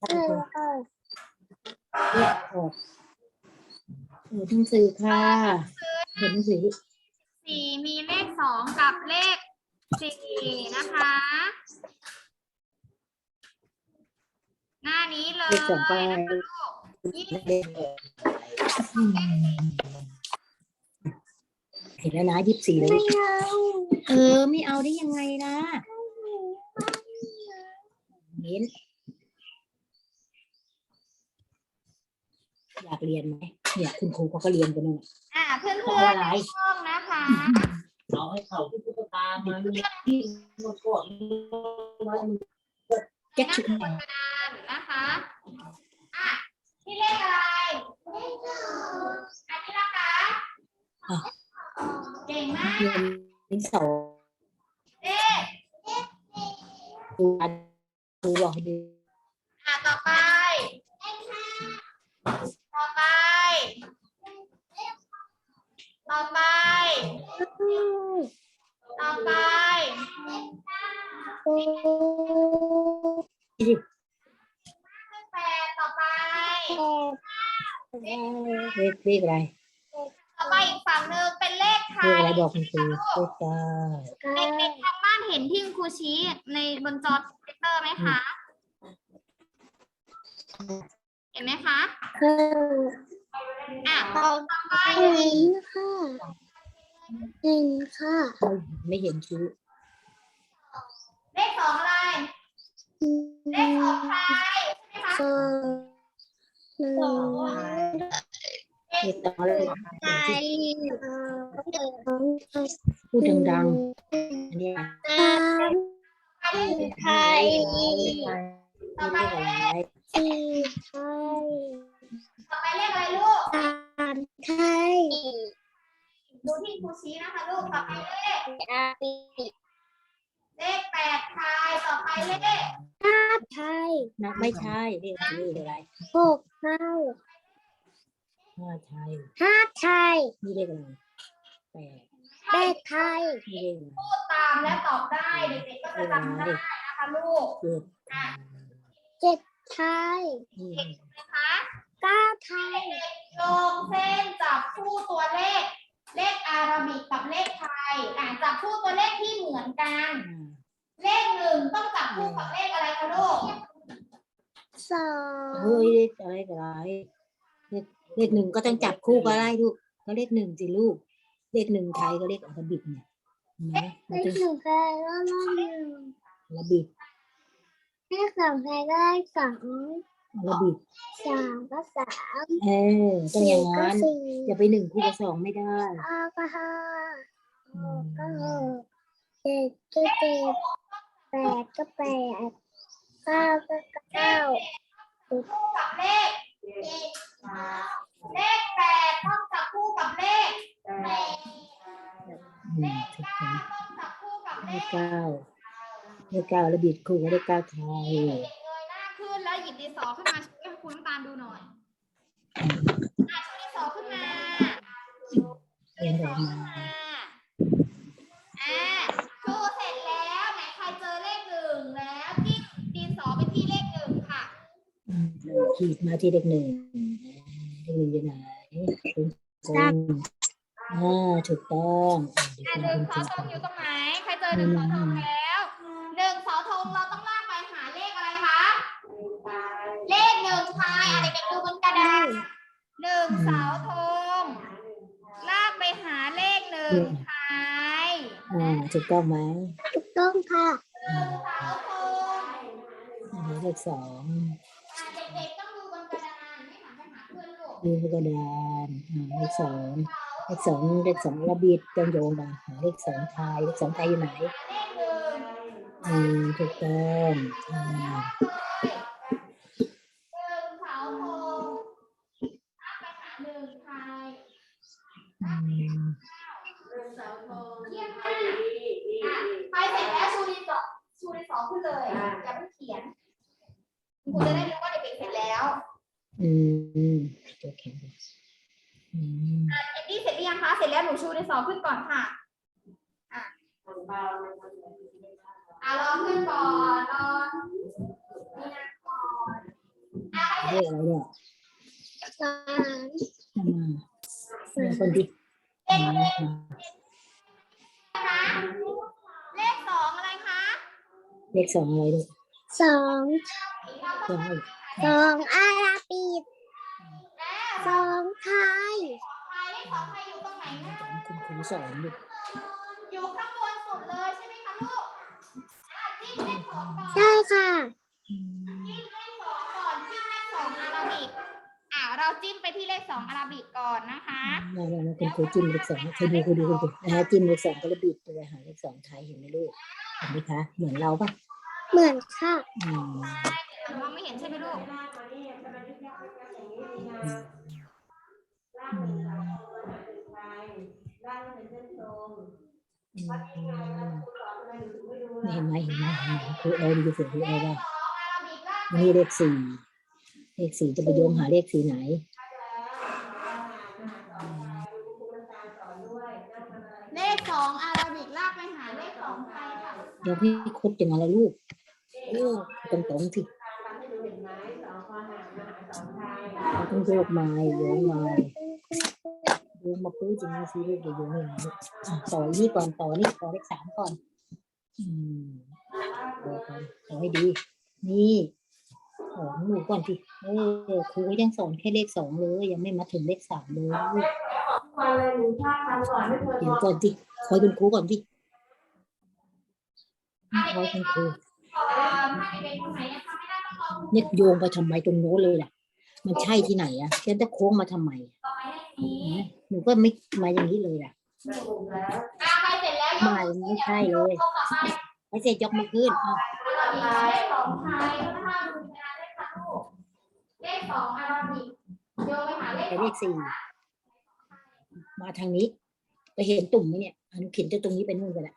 เลขหกเปิดหนังสือค่ะเปิดหนังสือสี่มีเลขสองกับเลขสี่นะคะ หน้านี้เลยเลขสองไปนะคะลูกยี่สิบเห็นแล้วนะยี่สิบสี่เลย เออ ไม่เอาได้ยังไงนะเน้น อยากเรียนไหมเนี่ยคุณครูเขาก็เรียนกันนั่นน่ะอ่าเพื่อนเพเพื่ราะอนอะไรในห้องนะคะเอาให้เขาที่ตุ๊กตามาที่หมดก่อนแจ็คชุดบนกระดานนะคะอะที่เลขอะไรอันนี้นะคะอะเก่งมากเรียนที่สองเลขครูครูบอกให้ดู อะต่อไป ต่อไป ต่อไป ต่อไปเลขแปดต่อไป เลขเลขอะไรต่อไปอีกฝั่งหนึ่งเป็นเลขไทเลขยอะไรบอกคุณครูเลขเก้าเด็กๆทางบ้านเห็นที่คุณครูชี้ในบนจอคอมพิวเตอร์ไหมคะ เห็นไหมคะ อะต่อไปไม่เห็นชื่อเลขสองอะไร เลขสองไทยใช่ไหมคะเลขต่อเลยพูดดังๆอันเนี้ยไทยต่อไปเลขอะไร ต่อไปเลขอะไรลูกดูที่ครูชี้นะคะลูก ต่อไปเลขเลขแปดไทยต่อไปเลขนะไม่ใช่เลขเลขอะไรหกห้าห้าใช่ห้าไทยนี่เลขอะไรแปดเลขไทยนี่เลขอะไรพูดตามและตอบได้เด็กๆก็จะจำได้นะคะลูก เจ็ดเจ็ดไทยนี่นะคะ เก้าไทย ลงเส้นจับคู่ตัวเลข เลขอาราบิกกับเลขไทยอะจับคู่ตัวเลขที่เหมือนกันอ่าเลขหนึ่งต้องจับคู่กับเลขอะไรคะลูกสองเฮ้ยเลขอะไรกับอะไรเลขเลขหนึ่งก็ต้องจับคู่ก็ได้ลูกก็เลขหนึ่งสิลูก เลขหนึ่งไทยก็เลขอาราบิกเนี่ยเห็นไหมเลมันขจะหนึ่งไทยก็เลขหนึ่งอาราบิกเลขสองไทยก็เลขสอง อาราบิกสามก็สามเออต้องอย่างก็นั้นสี่อย่าไปหนึ่งคู่กับสองไม่ได้ห้าก็ห้าหอืกก็หมกเจ็ดก็เจ็ดแปดก็แปดเก้าก็เก้าคู่กับเลขเลขแปดต้องจับคู่กับเลขอืมถูกต้องต้องจับคู่กับเลเลขขเก้าเลขเก้าอาราบิกคู่กับเลขเก้าไทย ดินสอขึ้นมาช่วยให้คุณน้ำตาลดูหน่อยอะช่วยดินสอขึ้นมาเรียนออกมาอ่าชูเสร็จแล้วไหนใครเจอเลขหนึ่งแล้วที่ดินสอไปที่เลขหนึ่งค่ะอืมขีดมาที่เลขหนึ่งเลขหนึ่งอยู่ไหนตรงกลางอ่าถูกต้องอ่าเดี๋ยวอะคุณหนึ่งคุณเสาธงอจะยู่ตรงไหนใครเจอหนึ่งเสาธงแล้วหนึ่งเสาธงเราต้องลากไปหาเลขอะไรคะ เล ขหนึ่งไทยอะเด็กๆดูบนกระดานหนึ่งเสาธงลากไปหาเลขหนึ่งไทยอ่าถูกต้องไหมถูกต้องค่ะหนึ่งเสาธงอันนี้เลขสองอะเด็กๆต้องดูบนกระดานไม่หันไปหาเพื่อนลูกดูกระดานอ่าเลขสองเลขสองเลขสองระบิดต้องโยงมาหาเลขสองไทยเลขสองไทยอยู่ไหนเลขหนึ่งอืมถูกต้องอ่า หนึ่งเสาธงลากไปหาหนึ่งไทย อืม เยี่ยมมากอะใครเสร็จแล้วชูดินสอชูดินสอขึ้นเลย อย่าเพิ่งเขียนคุณจะได้รู้ว่าเด็กๆเสร็จแล้ว อืมตัวแข็งอืม อะเอ็ดดี้เสร็จหรือยังคะ เสร็จแล้วหนูชูดินสอขึ้นก่อนค่ะ อะอะรอขึ้นก่อนรอนี่นะก่อน เลขอะไรเนี่ย สาม เอามาเนี่ยคนที่มามา นะคะ เลขสองอะไรคะเลขสองอะไรลูกสองสองสองอาราบิกแล้วสองไทยหมายเลขสองใครอยู่ตรงไหนนะคุณครูสอนลูกอยู่ข้างบนสุดเลยใช่ไหมคะลูกอะจิ้มเลขสองก่อนใช่ค่ะอืมจิ้มเลขสองก่อนจิ้มเลขสองอาราบิกอ่าเราจิ้มไปที่เลขสองอาราบิกก่อนนะคะนั่นๆคุณครูจิ้มเลขสองเคยดูเคยดูคุณครูนะฮะจิ้มเลขสองก็ระบิ ดตัวหาเลขสองไทยเห็นไหมลูกเห็นไหมคะ เหมือนเราปะเหมือนค่ะอืมมองไม่เห็นใช่ไหมลูกอืมอืมเห็นไหมเห็นไหมเห็นไหมครูเอ็นดูเสียงครูเอ็นว่าสองอาราบิกล่างนี่เลขสี่เลขสี่จะไปโยงหาเลขสีไหน เลขสองอาราบิกลากไปหาเลขสองไทยค่ะ เดี๋ยวพี่คดอย่างไรลูกโอ้ตรงตรงๆสิเราต้องโยกไม้โยงไม้โยงมาปื้ดอย่างนี้สิลูกอย่าโยงอย่างนี้ลูกอะต่ออีนี่ก่อนต่อนี่ต่อเลขสามก่อน อืมต่อก่อนต่อให้ดี นี่ของหนูก่อนสิเออครูก็ยังสอนแค่เลขสองเลย ยังไม่มาถึงเลขสามเลยลูกเดี๋ยวก่อนสิคอยคุณครูก่อนสิ คอยคุณครูถ้าเด็กๆคนไหนยังทำไม่ได้ต้องลองเนี่ยโยงไปทำไมตรงโน้นเลยล่ะ มันใช่ที่ไหนอะแค่จะโค้งมาทำไมต่อไปเลขนี้หนูก็ไม่มาอย่างนี้เลยอะอ่าใครเสร็จแล้วยกไม่ไม่ใช่เลยโต๊ะต่อไปไม่เสร็จยกมือขึ้นอ้าวอาราบิกเลขสองไทยนะคะดูเวลาเลขค่ะลูกเลขสองอาราบิกโยงไปหาเลขไปเลขสี่มาทางนี้ ไปเห็นตุ่มไหมเนี่ยอะหนูเขียนจากตรงนี้ไปนู่นกันละ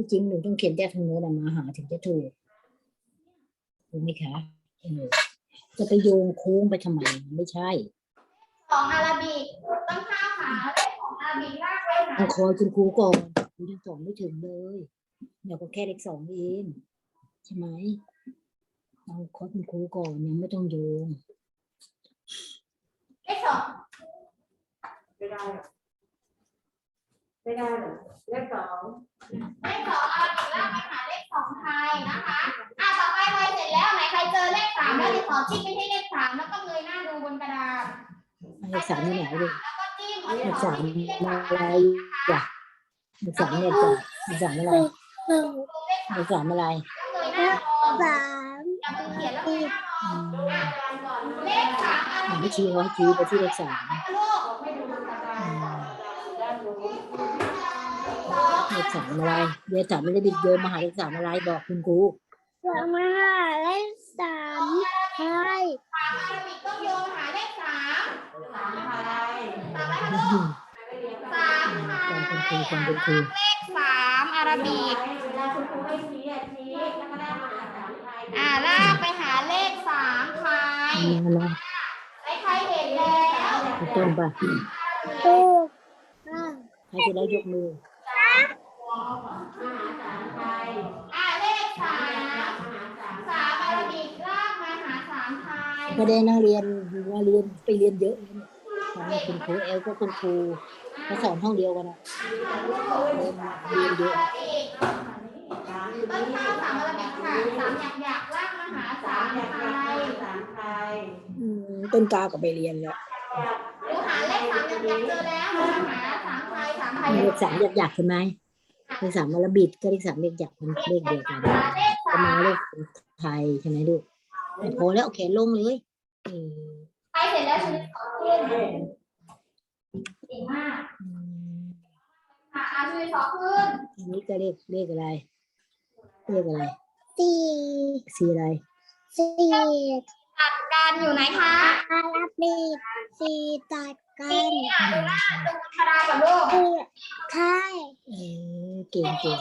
ที่จริงหนูต้องเขียนจากทางโน้นอะมาหาถึงจะถูกรู้ไหมคะเออจะไปโยงโค้งไปทำไมไม่ใช่สองอาราบิกต้องข้ามหาเลขของอาราบิกลากไปหาต้องคอยคุณครูก่อนครูยังสอนไม่ถึงเลยเดี๋ยวก็แค่เลขสองเองใช่ไหมเอาคอยคุณครูก่อนยังไม่ต้องโยงเลขสองไม่ได้หรอ ไม่ได้หรอเลขสองเลขสองอาราบิกลากไปหาเลขสองไทยนะคะอะต่อไปใครเสร็จแล้วไหนใครเจอเลขสามแล้วดิขอจิ้มไปที่เลขสามแล้วก็เงยหน้าดูบนกระดานเลขสามที่ไหนลูกแล้วก็จิ้มเอาเลเลขสามอะไรจ้ะเลขสามเนี่ยจ้ะเลขสามอะไรเลขสามอะไรเงยหน้ามองสามอย่าเพิ่งเขียนแล้วเงยหน้ามองอืมเลขสามอาราให้บิกชี้เขาให้ชี้ไปที่เลขสาม เลขสามอะไรเดี๋ยวสามไม่ได้บิดโยมมาหาเลขสามอะไรบอกคุณครูสองมาเลขสามไทยสามอาราบิกต้องโยงหาเลขสามสามอะไรสามอะไรคะลูกสามไทฟังคุณครูยฟังคุณครูเลขสามอาราบิกเวลาคุณครูให้ชี้อะชี้แล้วก็ได้มาหาสามไทยอ่าลากไปหาเลขสามไทยมามาใครใครเห็นแล้วถูกต้องป่ะถูกอ่าให้คุณแล้วยกมือ อ่าเลขสามสามอาราบิกลากมาหาสามไทยก็ได้นักเรียนมาเรียนไปเรียนเยอะเลยเนี่ยคุณครูเอลก็คุณครูเขาสอนห้องเดียวกันนะเรียนเยอะต้นข้าวสามอาราบิกค่ะสามอยากอยากลากมาหาสามไทยสามไทยอืมต้นกาก็ไปเรียนแล้วหนูหาเลขสามอยากอยากเจอแล้วหนูหาสามไทยสามไทยเลขสามอยากอยากใช่ไหม เลขสามมรบิดก็เลขสามเลขอยากมันเลขเดียวกันหาเลขก็สามมาเลขไทยใช่ไหมลูกพอแล้วเอาแขนลงเลยเออไปเสร็จแล้วชีวิตขอขึ้นเก่งมากอืมค่ะอาชีวิตขอขึ้นอันนี้ก็เลขเลขอะไรเลขอะไรสี่สีอะไรสี่ตัดกันอยู่ไหนคะอาราบิกสี่ตัด กันอะดูหน้าดูกระดาษกับลูกสี่ไทยเออเก่งเก่ง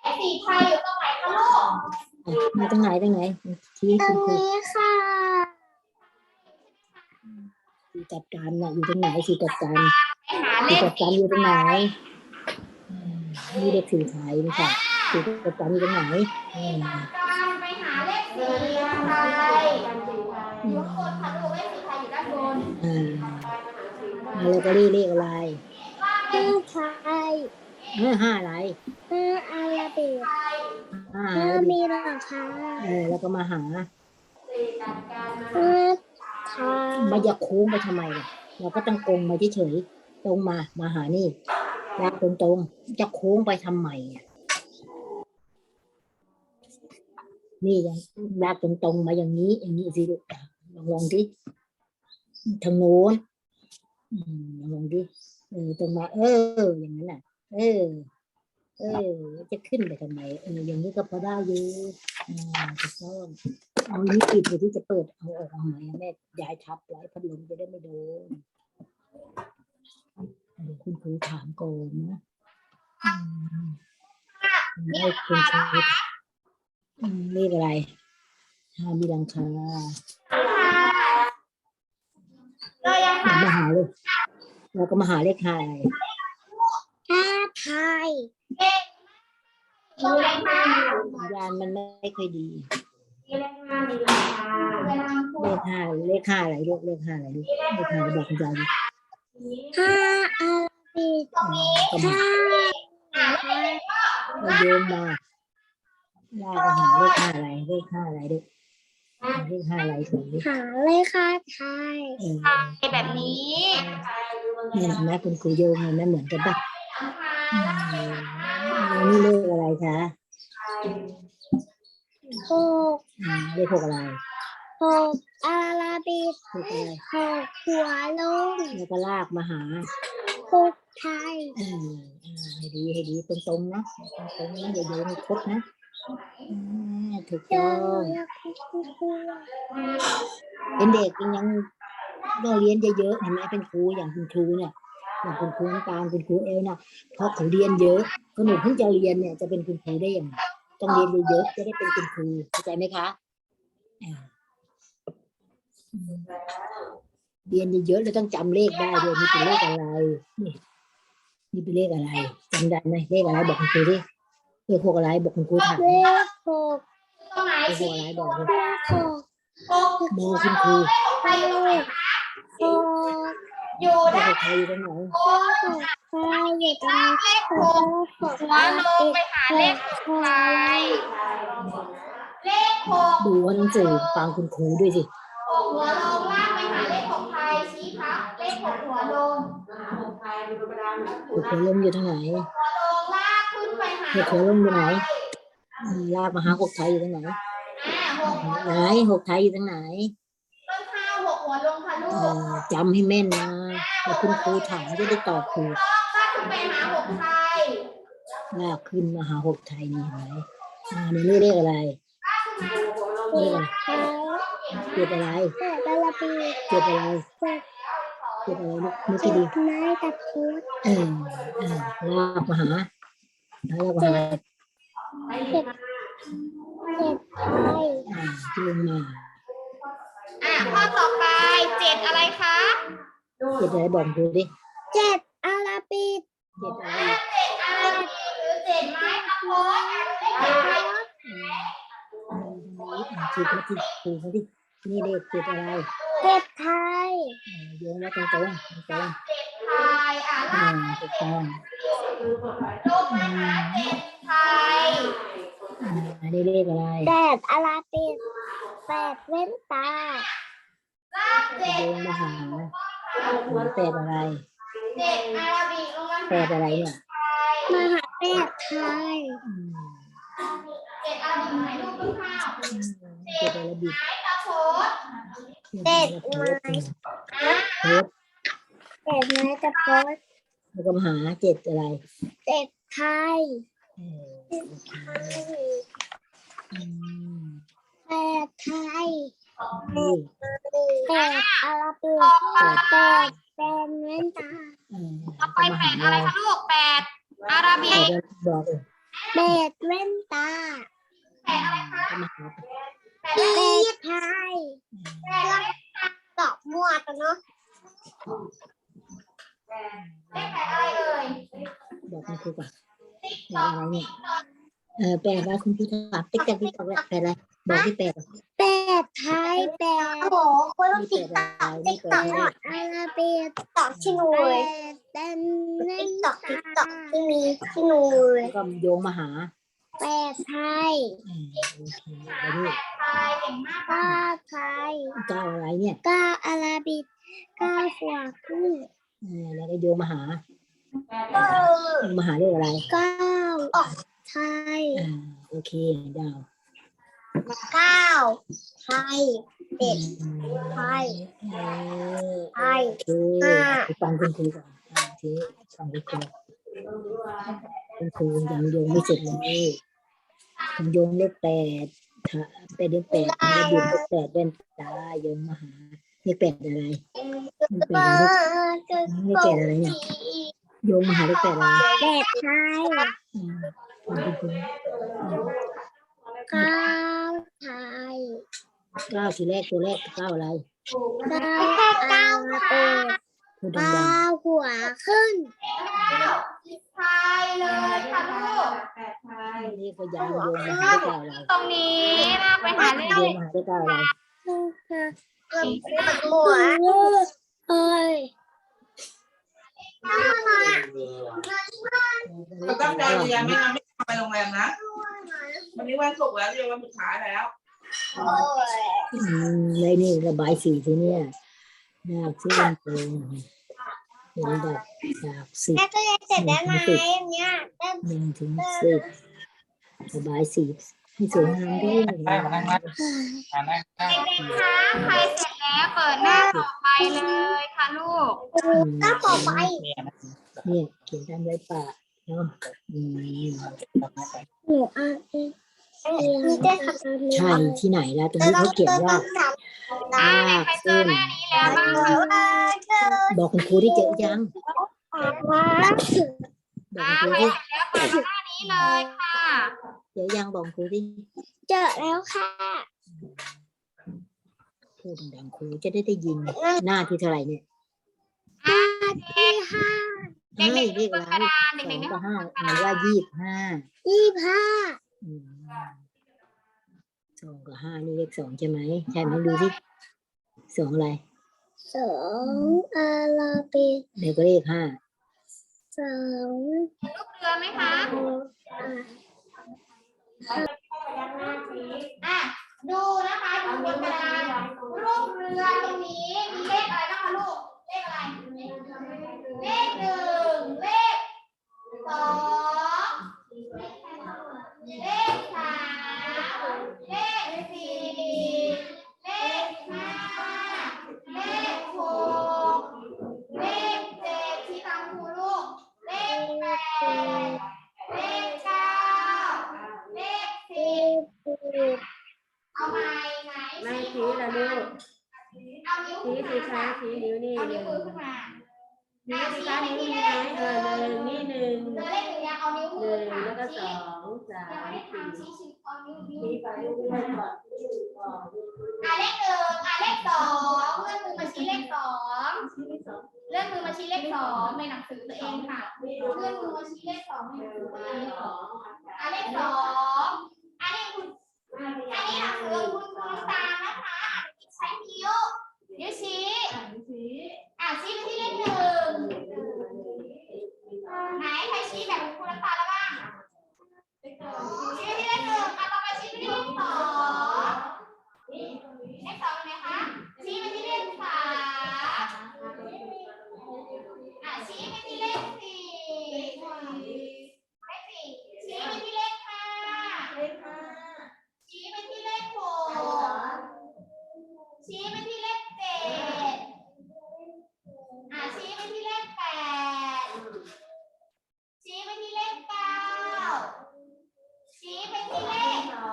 เลขสี่ไทยอยู่ตรงไหนคะลูกอะมาตรงไหนตรงไหนที่ตรคุงณครูนี้ค่ะสีจัดการน่ะอยู่ตรงไหนสีจัดการไปหาเลสีขจัดการอยู่ตรงไหนอืมนี่เลขสีไทยไม่ใช่สีจัดการอยู่ตรงไหนอืมการไปหาเลขสี่ไทยกันสี่ไทยอยู่ข้างบนค่ะลูกเลขสีไทยอยู่ด้านบน อ่าอ่าแล้วก็เรียกเรียกอะไรห้าไทยเออห้าอะไรห้าอาราบิกห้าห้าอะไรมีราคาเออแล้วก็มาหาห้าไทยมาจะโค้งไปทำไมล่ะเราก็ต้องกงมาเฉยๆตรงมามาหานี่ลากตรงๆจะโค้งไปทำไมอะนี่ยังลากตรงๆมาอย่างนี้ อย่างนี้สิลูกลองลองดิทางโน้นอืม ลองลองดิเออตรงมา เออ อย่างนั้นน่ะ เออ เออ จะขึ้นไปทำไมเอออย่างนี้ก็พอได้อยู่อ่าถูกต้องเอานี้ปิดเพื่อที่จะเปิดเอาออกมาใหม่แม่ย้ายทับไว้พัดลมจะได้ไม่โดนเดี๋ยวคุณครูถามก่อนนะอืมให้คุณครูอืมเรียกอะไรฮามีหลังคา เลยยังเรามาหาเลยเราก็มาหาเลขห้าอะไรห้าไทยอยู่ไหนคะสัญญาณมันไม่ค่อยดีมีเลขห้ามีราคาเวลาพูเลดขห้าเลขห้าอะไรลูกเลขห้าอะไรลูกเลขห้าอะไรบอกคุณยายดิห้าอาราบิกอืมก็มาห้าอะเลขก็ก็โยมมาลากก็หาเลขห้าอะไรเลขห้าอะไรลูก เลขห้าอะไรถึงดิหาเลขาไทยเออแบบนี้เนี่ยเห็นไหมคุณครูโยงเห็นไหมเหมือนกันปะนะคะอืมแล้วนี่เลขอะไรคะหกอืมเลขหกอะไรหกอาราบิกหกอะไรหกหัวลงแล้วก็ลากมาหาหกไทยเอออ่าให้ดีให้ดีตรงๆนะตรงๆนะอย่าโยนครบนะ อืมถูกเจต้อองแล้วคุณครูเป็นเด็กยังยังต้องเรียนเยอะๆเห็นไหมเป็นครูอย่างคุณครูเนี่ยอย่างคุณครูน้ำตาลคุณครูเอลนะเพราะเขาเรียนเยอะก็หนูเพิ่งจะเรียนเนี่ยจะเป็นคุณครูได้ยังไงต้องเรียนเยอะๆจะได้เป็นคุณครูเข้าใจไหมคะอ่าอืมเรียนเยอะๆแล้วต้องจำเลขได้ด้วยนี่เป็นเลขอะไรนี่นี่เป็นเลขอะไรจำได้ไหมเลขอะไรบอกคุณครูดิ เลขพวกอะไรบอกคุณครูถามเลขหกตรงไหนเลขพวสีกอะไรบอกเลยเลขหกหกมองคุณครูใครอยู่ตรงไหนคะหกอยู่เลด้านขใครอยู่ตรงไหนบนหกไทยอยู่ตรงนี้เลขหหกกหกหัวลงไปหาเลขหกไปเลขหกดูว่าหนังสือฟังคุณครูด้วยสิหกหัวลงลากไปหาเลขหกไทยชี้ครับเลขหกหัวลงหกไทยดูกระดานนะหกหัวลมอยู่ทางไหนหัวลงลากขึ้นไป หาหกหัวลมอยู่ไหนอืมลากมาหาหกไทยอยู่ตรงไหนอ่าหกหัวไหลนงหกไทยอยู่ตรงไหนต้นข้าวหกหัวลงค่ะลูเอกอจำให้แม่นนะแต่คุณครูถามจะได้ตอบถูกลากขึ้นไปหาหกไทยลากขึ้นมาหาหกไทยนี่เห็นไหมอ่านี่เรียกอะไรเรียกอะไรไทยเก็บอะไรแปดอาราบิกเก็บอะไรเจ็ดเก็บอะไรลูกนึกเจ็ให้ดดีไม้ตะพุดเออเออลากมาหา ลากมาหาเจ็ดเจ็ดไทยอ่าที่ลงมาอ่าข้อต่อไปเจ็ดอะไรคะเก็บอะไรบอกครูดิเจ็ดอาราบิกเก็บอะไรเจ็ดอะไรหรือเจ็ดไม้ตะโพนเลขเจ็ดไม้คือเขาที่คือเขาที่นี่เลขเจ็ดอะไรเจ็ดไทยเออโยงไว้ตรงๆตรงๆเจ็ดไทยอ่าอ่าลากถูกต้อง ลงไปหาเจ็ดไทยอ่าอันนี้เลขอะไรแปดอาราบิกแปดเว้นตาลากเจ็ดโยงมาหาหัวแปดอะไรเจ็ดอาราบิกลงมาแปดอะไรเนี่ยมหาแปดไทยอืมเจ็ดอาราบิกไหนลูกต้นข้าวอืมเจ็ดอะไรบิดไม้ตะโพนเจ็ดโพสอ่าโพสเจ็ดไม้ตะพด แล้วก็มาหาเจ็ดอะไรเจ็ดไทยเออโอเคไทยอืมแปดไทยนี่แปดอาราบิกแปดแปดเว้นตาเออต่อไปก็มาแปหาดอะไรเราคะลูกแปดอาราบิแปกดบอกเลยแปดเว้นตาแปดอะไรคะก็มาหาแปดแปอะไรดไทยแปดอะไรดอกมั่วกันเนาะ เลขแปดอะไรเอ่ยบอกคุณครูก่อนติ๊กแปต๊ดอกอะไรเนี่ยเออแปดอะไรคุณครูถามติ๊กติ๊กติ๊กติ๊กแปดอะไรบอกที่แปดแปดไทยแปดโอ้โหมีเป็ดอะไรมีเป็ดอะไรอาราเบียตอกที่นูแปเลยดเป็นติ๊กตอกติ๊กตอกที่มีที่นูเลยแล้วก็โยงมาหาแปดไทยอืมโอเคแล้วนี่ใช่เก่งมากค่ะเก้าไทยเก้าอะไรเนี่ยเก้าอาราบิกเก้าขวบครึ่งเออ แล้วก็โยงมาหาโยงมาหาเรื่องอะไรเก้าไทยอ่าโอเคดาวเก้าไทยเด็ดอืมไทยเออไทยโอเคไปฟังคุณครูก่อนอ่าทีนี้ฟังคุณครูคุณครูยังโยงไม่เสร็จเลยผมโยงเลขแปดถ้าเป็นเลขแปดระบุเลขแปดเป็นตาโยงมาหาเลขแปดอะไร ปดอะไรเลขแปดอะไรเนี่ยโยงมหาเลขแปดอะไรเด็ดไทยอืมฟังคุณครูเก้าไทยเก้าทีแรกตัวแรกเก้าอะไรเก้าอาราเบียพูดดัเก้างหัวขึ้นใช่เลยค่ะลูกแปดไทยๆนี่ก็ยังโยงมาหาเลขเก้าอะไรตรงนี้ลาไปหาเลขโยมหาเลขเก้าอะไร หัว เอ้ยเราตั้งใจเรียนไม่งั้นไม่ไปโรงแรมนะ วันนี้วันศุกร์แล้วเรียนวันสุดท้ายแล้วอืมในนี่ระบายสีทีเนี่ยหน้าเส้นตรงเห็นแบบจากสิบแม่ก็จะเสร็จแล้วไหมเนี่ยเต้นหนึ่งถึงสิบระบายสี ให้สวยงามด้วยได้มานั่งนะมานั่งนั่งเด็กๆคะใครเสร็จแล้วเปิดหน้าต่อไปเลยค่ะลูกอืมก็ต่อไปเนี่ยนะเนี่ยเขียนตามไว้ปากเนาะอืมหนูอ่านเองมีได้ค่ะใช่ที่ไหนล่ะตรงนี้เขาเขียนว่าอ่าลากใครเจเส้อนหน้านี้แล้วบ้าบอกคุณครูที่เจอยังบอกอ่าคุณคใครูที่เสร็จแล้วเปิดหน้านี้เลยค่ะ เจอยังบอกคุณครูที่เจอแล้วค่ะพูดดังๆครูจะได้ได้ยิน หน้าที่เท่าไหร่เนี่ยอ่าที่ห้าเด็กเฮ้ยๆเลดูขบนอะไรกระดานสเด็อกงๆดูกับห้าอ่านว่ายี่สิบห้ายี่ห้าอืมสองกับห้านี่เลขสองใช่ไหมใช่ไหมดูที่สองอะไรสองอาราบิกเดี๋ยวก็เลขห้าสองลูกเรือไหมคะ อะดูนะคะดูบนกระดานรูปเรือตรงนี้มีเลขอะไรบ้างคะลูกเลขอะไร เลขหนึ่งเลขสองเลขสามเลขสี่เลขห้าเลขหกเลขเจ็ดที่ตามครูลูก เลขแปดเลขเก้าเลขสิบ สิบ เอาไม้ไหน ไม่ชี้ละลูก เอานิ้ว ชี้ ขึ้น สิ มา คะชี้นิ้วนี่ เอา ห นิ้ นึ่ ว ง มือขึ้นมา นิ้วสิคะนิ้วมีไหมเออหนึ่งนี่หนึ่ง เจอเลขหนึ่งยังเอานิ้ว ห มือ นึ่ง ค่ะ แล้วก็ส ชี้ องสา ยัง ม ไม่ได้ สี่ ทำชี้ชี้เอานิ้วนิ้ว ชี้ไปเรื่ อันเลขหนึ่งอะเลขสองเลื่อนมือมาชี้เลขสองเลื่อนมือมาชี้เลขสองในหนังสือตัวเองค่ะเลื่อนมือมาชี้เลขสองในหนังสือตัวเองอะเลขสองอันนี้คุณอันนี้หนังสือคุณคุณน้ำตานะคะใช้นิ้วนิ้วชี้อะชี้ไปที่เลขหนึ่ง ไหนใครชี้แบบคุณน้ำตาลแล้วบ้างชี้ไปที่เลขหนึ่งอะต่อไปชี้ไปที่เลขสองเลขสองเป็นไงคะชี้ไปที่เลขสามอะชี้ไปที่เลขสี่เลขสี่ชี้ไปที่เลขห้าชี้ไปที่เลขหกชี้ไปที่เลขเจ็ดอะชี้ไปที่เลขแปด ชี้ไปที่เลขเก้าชี้ไปที่เลขสิบอ่า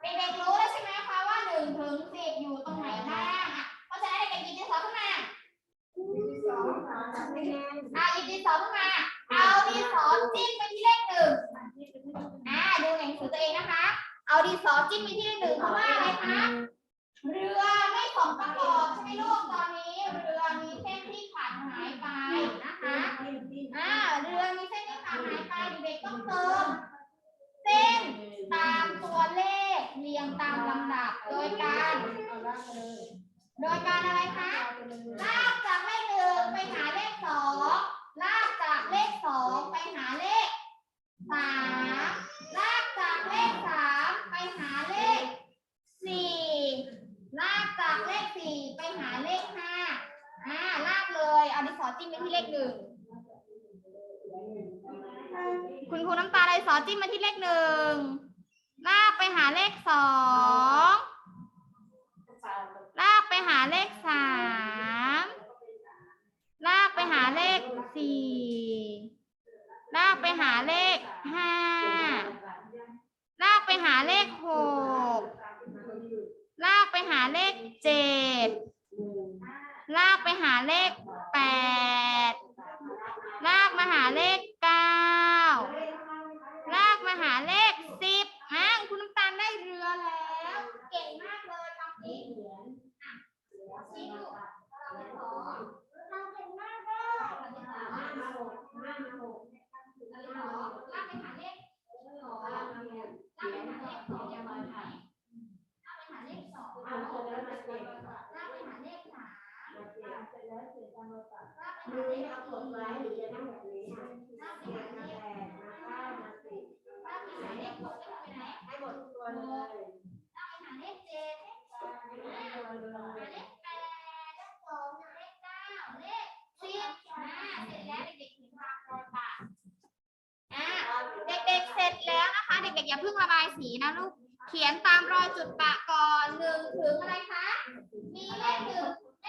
เด็กๆรู้แล้วใช่ไหมคะว่าหนึ่งถึงสิบอยู่ตรงไหนบ้างอะเพราะฉะนั้นเด็กๆหยิบดินสอขึ้นมา อะหยิบดินสอขึ้นมา เอาดินสอจิ้มไปที่เลขหนึ่งอ่าดูหนังสือตัวเองนะคะ เอาดินสอจิ้มไปที่เลขหนึ่งเพราะว่าอะไรคะ เรือไม่สมประกอบใช่ไหมลูกตอนนี้ เรือมีเส้นที่ขาดหายไปนะคะ อ่า เรือมีเส้นที่ขาดหายไปเด็กๆต้องเติมเส้นตามตัวเลขเรียงตามลำดับโดยการ โดยการอะไรคะลากจากเลขหนึ่งไปหาเลขสองลากจากเลขสองไปหาเลขสามลากจากเลขสามไปหาเลขสี่ลากจากเลขสี่ไปหาเลขห้าอ่าลากเลยเอาดินสอจิ้มไปที่เลขหนึ่งคุณครูน้ำตาลเอาดินสอจิ้มมาที่เลขหนึ่งลากไปหาเลขสอง สี่ลากไปหาเลขห้าลากไปหาเลขหกลากไปหาเลขเจ็ดลากไปหาเลขแปดลากมาหาเลขเก้าลากมาหาเลขสิบอะคุณน้ำตาลได้เรือแล้ว เก่งมากเลยทำนี้อะชี้ลูกเราไปขอเราเก่งมากเลยเราไปขอเราไปขอลากไปหาเลขสองลากไปหาเลขสองอย่ามาไหนลากไปหาเลขสองลากไปหาเลขสามลากไปหาเลขสาม ลากไปหาเลขสี่ลากไปหาเลขหกลากไปหาเลขเจ็ดลากไปหาเลขหกลากไปไหนลากไปหาเลขแปดเลขสองเลขเก้าเลขสิบอ่าเสร็จแล้วเด็กๆถึงทางโปรตาอ่าเด็กๆเสร็จแล้วนะคะ เด็กๆอย่าเพิ่งระบายสีนะลูกเขียนตามรอยจุดปะก่อนหนึ่งถึงอะไรคะ มีเลขหนึ่ง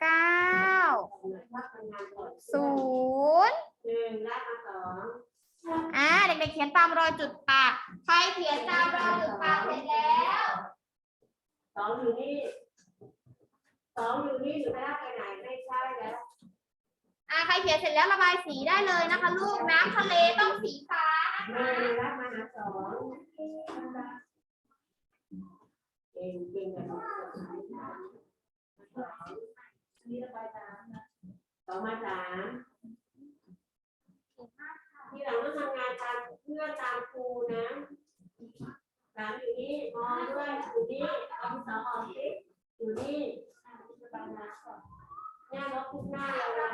เก้าศูนย์อ่าเด็กๆเขียนตามรอยจุดปะใครเขียนตามรอยจุดปะเสร็จแล้วสองอยู่นี่สองอยู่นี่หรือไม่ได้ไปไหนไม่ใช่แล้วอ่าใครเขียนเสร็จแล้วระบายสีได้เลยนะคะ ลูกน้ำทะเลต้องสีฟ้าหนะคะ นึ่งรับมาหาสองเก่งเก่งกัน นี่ระบายตามสองมาสามทีหลังต้องทำงานตามเพื่อนตามครูนะสามอยู่นี่มองด้วยอยู่นี่เอาสองออกสิอยู่นี่ระบายน้ำก่อนหน้าลบทุกหน้าเลย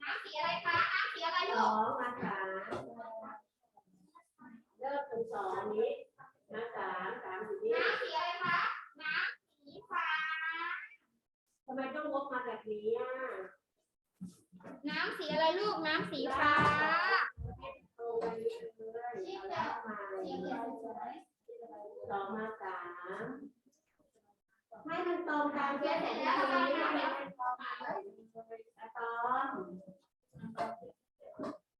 น้ำสีอะไรคะน้ำสีอะไรสลูอกงมาสามเริ่มเป็นสองนี้มาสามสามอยู่นี่ น้ำสีอะไรคะ น้ำสีฟ้า ทำไมต้องวกมาแบบนี้อะน้ำสีอะไรลูกน้ำสีฟ้าตรงไปนี้เลยเอาแล้วมาสีเหลืองสวยสองมาสามให้มันตรงกันเขียนเสร็จแล้วระบายน้ำแล้ว สอง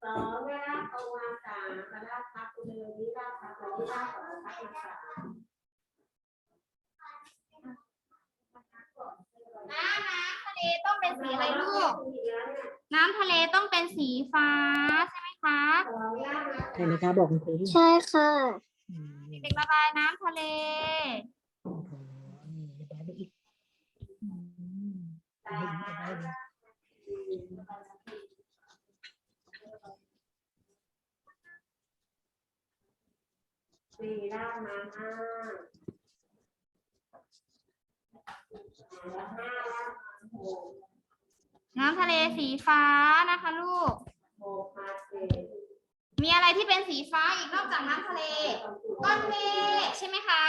สองเวลาตรงมาสามเวลาพับเลยนี่ลากพับเลยนี่ลากสองพับมาสาม น้ำน้ำทะเล ต้องเป็นสีอะไรลูกอีกแล้วเนี่ยน้ำทะเลต้องเป็นสีฟ้าใช่ไหมคะสองลากมาใช่ไหมคะบอกคุณครูที่ใช่ค่ะอืมเด็กๆระบายน้ำทะเลโอ้โหนี่ระบายไปอีกอืมระบายอีกระบายอีกสี่ลากมาห้าแล้วห้าลากมาหก น้ำทะเลสีฟ้านะคะลูก มีอะไรที่เป็นสีฟ้าอีกนอกจากน้ำทะเล ก้อนเมฆใช่ไหมคะ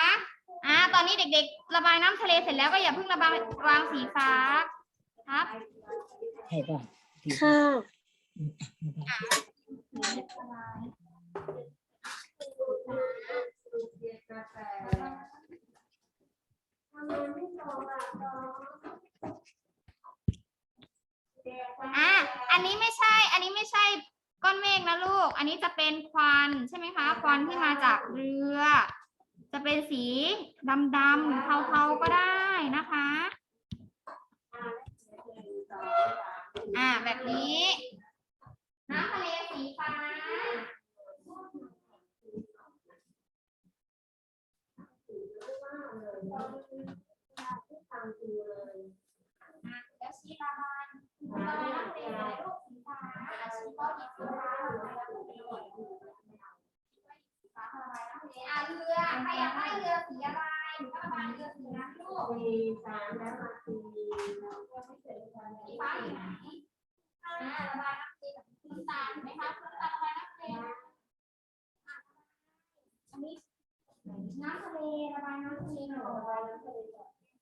อ่า ตอนนี้เด็ก ๆ ระบายน้ำทะเลเสร็จแล้วก็อย่าเพิ่งระบายวางสีฟ้า ครับใช่ป่ะค่ะ อ่าอันนี้ไม่ใช่ อันนี้ไม่ใช่ก้อนเมฆนะลูก อันนี้จะเป็นควันใช่ไหมคะ ควันที่มาจากเรือ จะเป็นสีดำๆเทาๆก็ได้นะคะ อ่าแบบนี้ น้ำทะเลสีฟ้าแล้วชี้ระบา มีสามแล้วมาสีสีฟ้าอยู่ไหนอ่าระบายน้ำทะเลกับน้ำตาลเห็นไหมคะน้ำตาลระบายน้ำทะเลอะอันนี้น้ำทะเลระบายน้ำทะเลหน่อยรอยากได้เงินสีอะบายไปเลยลูกเอาทำไมใครที่สอนเลยลูกน้ำทะเลอะน้ำคือยน้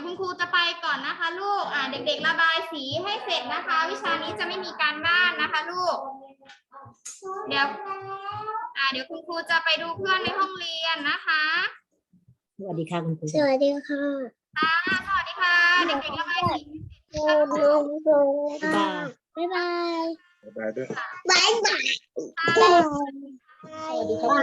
ยวคุณครูจะไปก่อนนะคะ ลูก อ่า เด็ก ๆ ระบายสีให้เสร็จนะคะ วิชานี้จะไม่มีการบ้านนะคะ ลูก เดี๋ยว อ่า เดี๋ยวคุณครูจะไปดูเพื่อนในห้องเรียนนะคะสวัสดีค่ะคุณครูสวัสดีค่ะอ่าสวัสดีค่ะ เด็กๆระบายสีคุณลุงลุงค่ะบ๊ายบายบ๊ายบายด้วยบ๊ายบาย สวัสดีครั